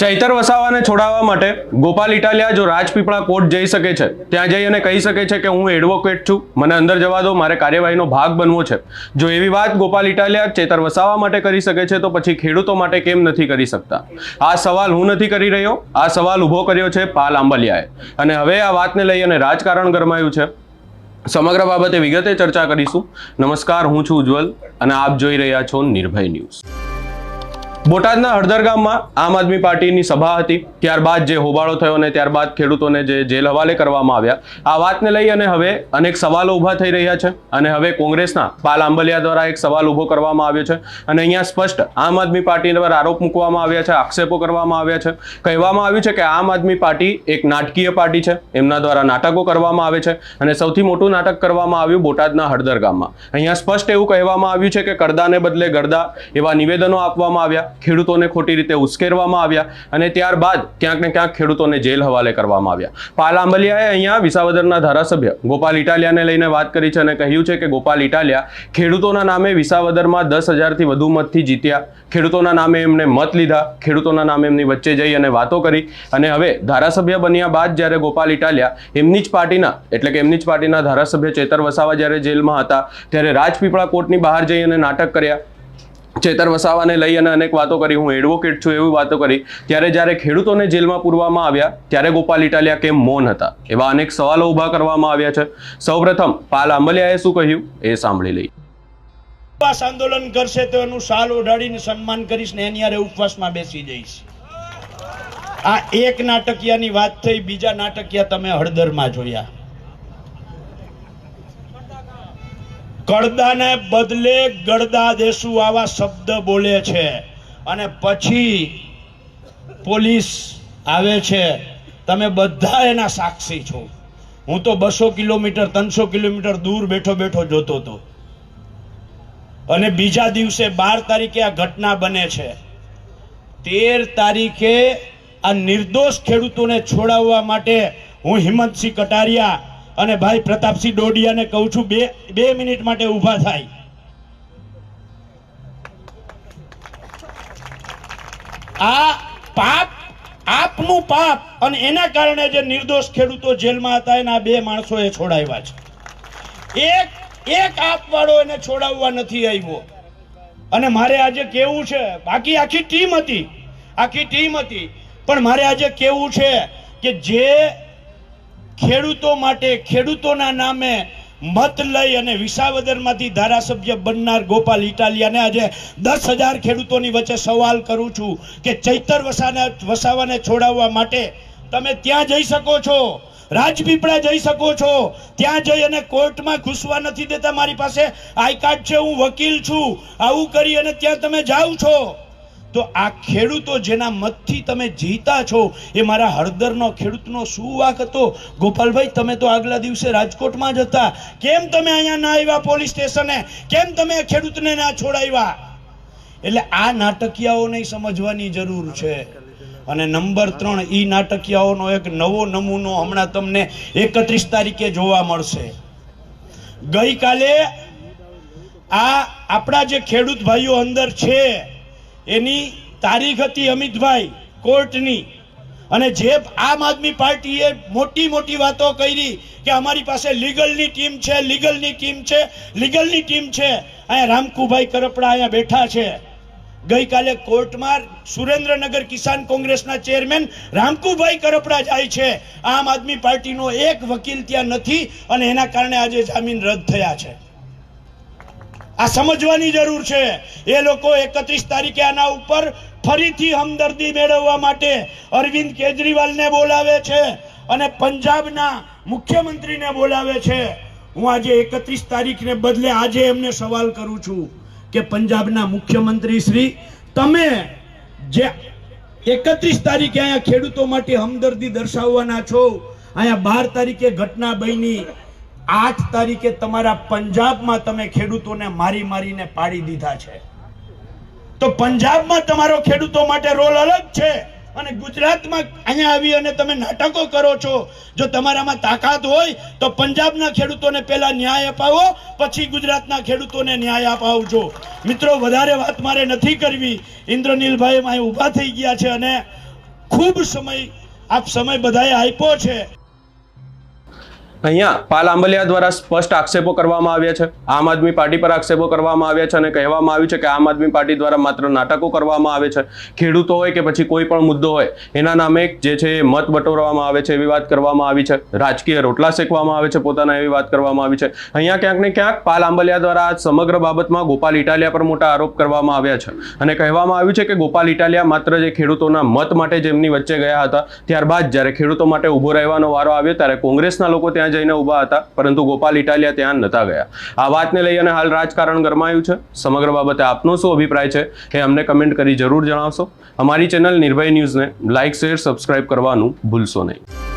ચૈતર વસાવાને છોડાવવા માટે ગોપાલ ઇટાલિયા જો રાજપીપળા કોર્ટ જઈ શકે છે, ત્યાં જઈ અને કહી શકે છે કે હું એડવોકેટ છું, મને અંદર જવા દો, મારે કાર્યવાહીનો ભાગ બનવો છે. જો એવી વાત ગોપાલ ઇટાલિયા ચેતર વસાવા માટે કરી શકે છે, તો પછી ખેડૂતો માટે કેમ નથી કરી શકતા? આ સવાલ હું નથી કરી રહ્યો, આ સવાલ ઊભો કર્યો છે પાલ આંબલિયાએ. અને હવે આ વાતને લઈ અને રાજકારણ ગરમાયું છે. સમગ્ર બાબતે વિગતે ચર્ચા કરીશું. નમસ્કાર, હું છું ઉજ્જવલ, અને આપ જોઈ રહ્યા છો નિર્ભય ન્યૂઝ. બોટાદના હળદર ગામમાં આમ આદમી પાર્ટીની સભા હતી. ત્યારબાદ જે હોબાળો થયો અને ત્યારબાદ ખેડૂતોને જે જેલ હવાલે કરવામાં આવ્યા. આ વાતને લઈ અને હવે અનેક સવાલો ઊભા થઈ રહ્યા છે અને હવે કોંગ્રેસના પાલ આંબલિયા દ્વારા એક સવાલ ઊભો કરવામાં આવ્યો છે અને અહીંયા સ્પષ્ટ આમ આદમી પાર્ટી પર આરોપ મૂકવામાં આવ્યા છે, આક્ષેપો કરવામાં આવ્યા છે. કહેવામાં આવ્યું છે કે આમ આદમી પાર્ટી એક નાટકીય પાર્ટી છે, એમના દ્વારા નાટકો કરવામાં આવે છે અને સૌથી મોટું નાટક કરવામાં આવ્યું બોટાદના હળદર ગામમાં. અહીંયા સ્પષ્ટ એવું કહેવામાં આવ્યું છે કે કરદાને બદલે ગરદા એવા નિવેદનો આપવામાં આવ્યા. ખેડૂતોને ખોટી રીતે ઉશ્કેરવામાં આવ્યા અને ત્યારબાદ ક્યાંક ને ક્યાંક ખેડૂતોને જેલ હવાલે કરવામાં આવ્યા. પાલ આંબલિયાએ અહીંયા વિસાવદરના ધારાસભ્ય ગોપાલ ઇટાલિયાને લઈને વાત કરી છે અને કહ્યું છે કે ગોપાલ ઇટાલિયા ખેડૂતોના નામે વિસાવદરમાં દસ હજારથી વધુ મતથી જીત્યા. ખેડૂતોના નામે એમને મત લીધા. ખેડૂતોના નામે એમની વચ્ચે જઈ અને વાતો કરી અને હવે ધારાસભ્ય બન્યા બાદ જ્યારે ગોપાલ ઇટાલિયા એમની જ પાર્ટીના એટલે કે એમની જ પાર્ટીના ધારાસભ્ય ચેતર વસાવા જ્યારે જેલમાં હતા, ત્યારે રાજપીપળા કોર્ટની બહાર જઈ અને નાટક કર્યા. ચેતર વસાવાને લઈ અને અનેક વાતો કરી. હું એડવોકેટ છું એવી વાતો કરી. ત્યારે જ્યારે ખેડૂતોને જેલમાં પૂરવામાં આવ્યા, ત્યારે ગોપાલ ઇટાલિયા કેમ મૌન હતા. એવા અનેક સવાલો ઊભા કરવામાં આવ્યા છે. સૌપ્રથમ, પાલ આંબલિયાએ શું કહ્યું? એ સાંભળી લઈ ઉપવાસ આંદોલન કરશે તો એનું શાલ ઓઢાડીને સન્માન કરીશ ને એની હારે ઉપવાસમાં બેસી જઈશ. આ એક નાટકિયાની વાત થઈ, બીજા નાટકિયા તમે હળદરમાં જોયા. કડદાને બદલે ગળદા દેશું આવા શબ્દ બોલે છે. અને પછી પોલીસ આવે છે. તમે બધા એના સાક્ષી છો. હું તો બસો કિલોમીટર, ત્રણસો કિલોમીટર દૂર બેઠો બેઠો જોતો હતો. અને બીજા દિવસે બાર તારીખે આ ઘટના બને છે. તેર તારીખે આ નિર્દોષ ખેડૂતોને છોડાવવા માટે હું હિંમતસિંહ કટારિયા અને ભાઈ પ્રતાપસિંહ ડોડિયાને કહું છું, બે બે મિનિટ માટે ઊભા થાય. આ પાપ, આપનું પાપ અને એના કારણે જે નિર્દોષ ખેડૂતો જેલમાં હતા, એના બે માણસો એ છોડાવ્યા છે. એક એક આપવાળો એને છોડાવવા નથી આવ્યો. અને મારે આજે કેવું છે, બાકી આખી ટીમ હતી, આખી ટીમ હતી. પણ મારે આજે કેવું છે કે જે ખેડૂતો માટે ખેડૂતોના નામે મત લઈ અને વિસાવદરમાંથી ધારાસભ્ય બનનાર ગોપાલ ઇટાલિયાને આજે દસ હજાર ખેડૂતોની વચ્ચે સવાલ કરું છું કે ચૈતર વસાને વસાવાને છોડાવવા માટે તમે ત્યાં જઈ શકો છો, રાજપીપળા જઈ શકો છો, ત્યાં જઈ અને કોર્ટમાં ઘૂસવા નથી દેતા મારી પાસે. આઈ કાર્ડ છે, હું વકીલ છું, આવું કરી અને ત્યાં તમે જાઓ છો. તો આ ખેડૂતો જેના મતથી તમે જીતા છો, એ મારા હળદરનો ખેડૂતનો શું વાક હતો? ગોપાલભાઈ, તમે તો આગલા દિવસે રાજકોટમાં જ હતા. કેમ તમે અહીંયા ના આવ્યા પોલીસ સ્ટેશને? કેમ તમે ખેડૂતને ના છોડાવ્યા? એટલે આ નાટકીયાઓને સમજવાની જરૂર છે. અને નંબર ત્રણ, ઈ નાટકીયાઓનો એક નવો નમૂનો હમણાં તમને એકત્રીસ તારીખે જોવા મળશે. ગઈકાલે આ આપણા જે ખેડૂત ભાઈઓ અંદર છે એની તારીખ હતી અમિતભાઈ, કોર્ટની. અને જે આમ આદમી પાર્ટીએ મોટી મોટી વાતો કરી કે અમારી પાસે લીગલની ટીમ છે, લીગલની ટીમ છે, લીગલની ટીમ છે. અહીંયા રામકુભાઈ કરપડા અહીંયા બેઠા છે. ગઈકાલે કોર્ટમાં સુરેન્દ્રનગર કિસાન કોંગ્રેસના ચેરમેન રામકુભાઈ કરપડા જાય છે. આમ આદમી પાર્ટીનો એક વકીલ ત્યાં નથી અને એના કારણે આજે જામીન રદ થયા છે. આ સમજવાની જરૂર છે. એ લોકો એકત્રીસ તારીખે આના ઉપર ફરીથી હમદર્દી મેળવવા માટે અરવિંદ કેજરીવાલને બોલાવે છે અને પંજાબના મુખ્યમંત્રીને બોલાવે છે. હું આજે એકત્રીસ તારીખને બદલે આજે એમને સવાલ કરું છું કે પંજાબના મુખ્યમંત્રી શ્રી, તમે જે એકત્રીસ તારીખે અહીંયા ખેડૂતો માટે હમદર્દી દર્શાવવાના છો, અહીંયા બાર તારીખે ઘટના બની આઠ તારીખે તમારા પંજાબમાં તમે ખેડૂતોને મારી મારીને પાડી દીધા છે. તો પંજાબમાં તમારો ખેડૂતો માટે રોલ અલગ છે અને ગુજરાતમાં અહીંયા આવી અને તમે નાટકો કરો છો. જો તમારામાં તાકાત હોય તો પંજાબના ખેડૂતોને પહેલા ન્યાય અપાવો, પછી ગુજરાતના ખેડૂતોને ન્યાય અપાવજો. મિત્રો, વધારે વાત મારે નથી કરવી. ઇન્દ્રનીલભાઈ અહીં ઊભા થઈ ગયા છે અને ખૂબ સમય, આપ સમય બધાએ આપ્યો છે. અહીંયા પાલ આંબલિયા દ્વારા સ્પષ્ટ આક્ષેપો કરવામાં આવ્યા છે. આમ આદમી પાર્ટી પર આક્ષેપો કરવામાં આવ્યા છે અને કહેવામાં આવ્યું છે કે આમ આદમી પાર્ટી દ્વારા માત્ર નાટકો કરવામાં આવે છે. ખેડૂતો હોય કે પછી કોઈ પણ મુદ્દો હોય, એના નામે જે છે મત બટોરવામાં આવે છે એવી વાત કરવામાં આવી છે. રાજકીય રોટલા શેકવામાં આવે છે પોતાના એવી વાત કરવામાં આવી છે. અહીંયા ક્યાંક ને ક્યાંક પાલ આંબલિયા દ્વારા આ સમગ્ર બાબતમાં ગોપાલ ઇટાલિયા પર મોટા આરોપ કરવામાં આવ્યા છે. અને કહેવામાં આવ્યું છે કે ગોપાલ ઇટાલિયા માત્ર જે ખેડૂતોના મત માટે જેમની વચ્ચે ગયા હતા, ત્યારબાદ જ્યારે ખેડૂતો માટે ઊભો રહેવાનો વારો આવ્યો, ત્યારે કોંગ્રેસના લોકો ત્યાં જઈને ઊભા હતા, પરંતુ ગોપાલ ઇટાલિયા ત્યાં નતા ગયા. આ વાતને લઈ અને હાલ રાજકારણ ગરમાયું છે. સમગ્ર બાબતે આપનો શું અભિપ્રાય છે એ અમને કમેન્ટ કરી જરૂર જણાવશો. અમારી ચેનલ નિર્ભય ન્યૂઝને લાઇક શેર, સબસ્ક્રાઇબ કરવાનું ભૂલશો નહીં.